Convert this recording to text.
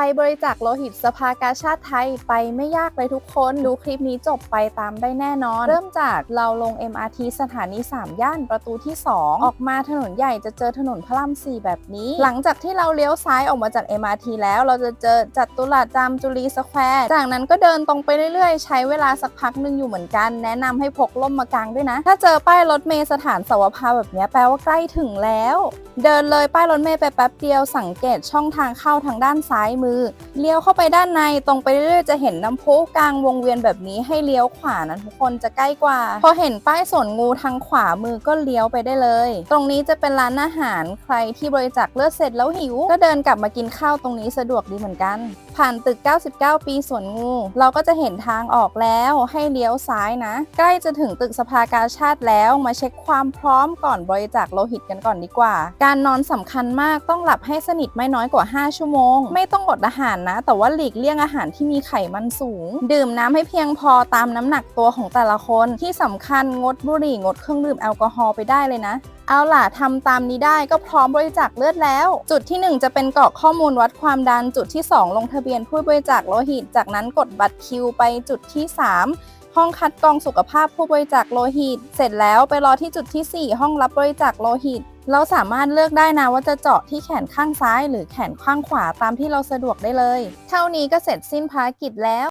ไปบริจาคโลหิตสภากาชาติไทยไปไม่ยากเลยทุกคนดูคลิปนี้จบไปตามได้แน่นอน เริ่มจากเราลง MRT สถานี 3 ย่านประตูที่ 2 ออกมาถนนใหญ่จะเจอถนนพระราม4แบบนี้ หลังจากที่เราเลี้ยวซ้ายออกมาจาก MRT แล้วเราจะเจอจัตุรัสจามจุรีสแควร์จากนั้นก็เดินตรงไปเรื่อยๆ ใช้เวลาสักพักหนึ่งอยู่เหมือนกัน แนะนำให้พกล่มมากางด้วยนะ ถ้าเจอป้ายรถเมล์สถานสวภาแบบนี้แปลว่าใกล้ถึงแล้ว เดินเลยป้ายรถเมล์ไปแป๊บเดียวสังเกตช่องทางเข้าทางด้านซ้ายมือเลี้ยวเข้าไปด้านในตรงไปเรื่อยๆจะเห็นน้ำพุกลางวงเวียนแบบนี้ให้เลี้ยวขวานะทุกคนจะใกล้กว่า พอเห็นป้ายสวนงูทางขวามือก็เลี้ยวไปได้เลย ตรงนี้จะเป็นร้านอาหารใครที่บริจาคเลือดเสร็จแล้วหิว ก็เดินกลับมากินข้าวตรงนี้สะดวกดีเหมือนกัน ผ่านตึก 99 ปีสวนงู เราก็จะเห็นทางออกแล้วให้เลี้ยวซ้ายนะ ใกล้จะถึงตึกสภากาชาติแล้วมาเช็คความพร้อมก่อนบริจาคโลหิตกันก่อนดีกว่า การนอนสำคัญมากต้องหลับให้สนิทไม่น้อยกว่า 5 ชั่วโมง ไม่ต้องอดอาหารนะ แต่ว่าหลีกเลี่ยงอาหารที่มีไขมันสูง ดื่มน้ำให้เพียงพอตามน้ำหนักตัวของแต่ละคนที่สำคัญงดบุหรี่งดเครื่องดื่มแอลกอฮอล์ไปได้เลยนะ เอาล่ะทำตามนี้ได้ก็พร้อมบริจาคเลือดแล้ว จุดที่ 1 จะเป็นกรอกข้อมูลวัดความดัน จุดที่ 2 ลงทะเบียนผู้บริจาคโลหิต จากนั้นกดบัตรคิวไปจุดที่ 3ห้องคัดกรองสุขภาพผู้บริจาคโลหิต เสร็จแล้วไปรอที่จุดที่ 4 ห้องรับบริจาคโลหิต เราสามารถเลือกได้นะว่าจะเจาะที่แขนข้างซ้าย หรือแขนข้างขวาตามที่เราสะดวกได้เลย เท่านี้ก็เสร็จสิ้นภารกิจแล้ว